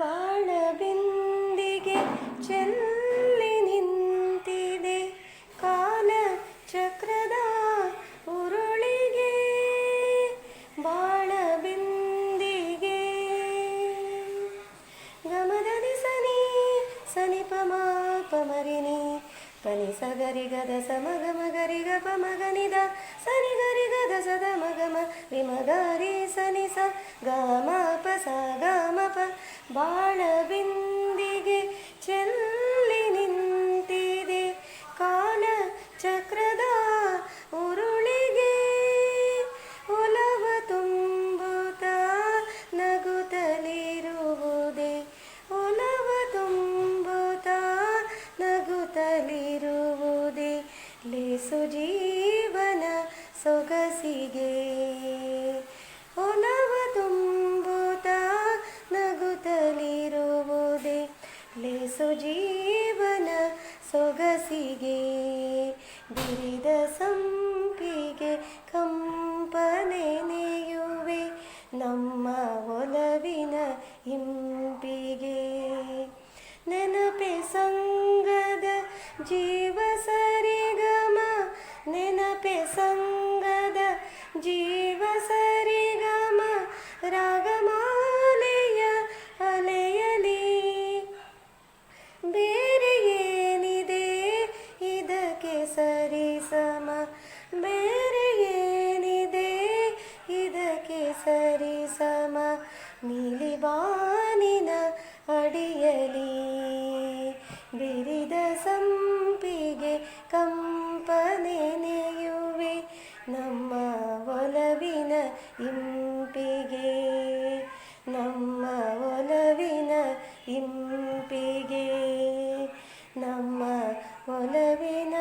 ಬಾಳ ಬಿಂದಿಗೆ ಚೆಲ್ಲಿ ನಿಂತಿದೆ. ಕಾಲ ಚಕ್ರದ ಉರುಳಿಗೆ ಬಾಳಬಿಂದಿಗೆ ಗಮದನಿ ಸನಿ ಸನಿ ಪಮ ಪಮರಿನಿ ಪನಿ ಸಗರಿ ಗದ ಸಮಗ ಮಗರಿ ಗ ಪಮಗನಿದ ಸನಿ ಗರಿ ಸದ ಮಗಮ ಸನಿ ಸ ಪ ಸ ಗಮ ಪ ಬಾಳ ಬಿಂದಿಗೆ ಚೆಲ್ಲಿ ನಿಂತಿದೆ ಕಾಲ ಚಕ್ರದ ಉರುಳಿಗೆ ಒಲವ ತುಂಬುತ್ತ ನಗುತ್ತಲಿರುವುದೇ. ಒಲವ ತುಂಬುತ್ತ ನಗುತ್ತಲಿರುವುದೇ. ಲೇಸು ಜೀವನ ಸೊಗಸಿಗೆ ಲೇಸು ಜೀವನ ಸೊಗಸಿಗೆ, ಬಿರಿದ ಸಂಪಿಗೆ ಕಂಪನೆ ನೆಯುವೆ ನಮ್ಮ ಒಲವಿನ ಇಂಪಿಗೆ. ನೆನಪೆ ಸಂಗದ ಜೀವ ಸರಿಗಮ, ನೆನಪೆ ಸಂಗದ ಜೀವ ಸರಿಗಮ ಸಮ ಬೇರೆ ಏನಿದೆ? ಇದಕ್ಕೆ ಸರಿ ಸಮ. ನೀಲಿ ಬಾನಿನ ಅಡಿಯಲಿ, ಬಿರಿದ ಸಂಪಿಗೆ ಕಂಪನೆ ನೆಯುವೆ. ನಮ್ಮ ಒಲವಿನ ಇಂಪಿಗೆ, ನಮ್ಮ ಒಲವಿನ ಇಂಪಿಗೆ. ನಮ್ಮ ಒಲವಿನ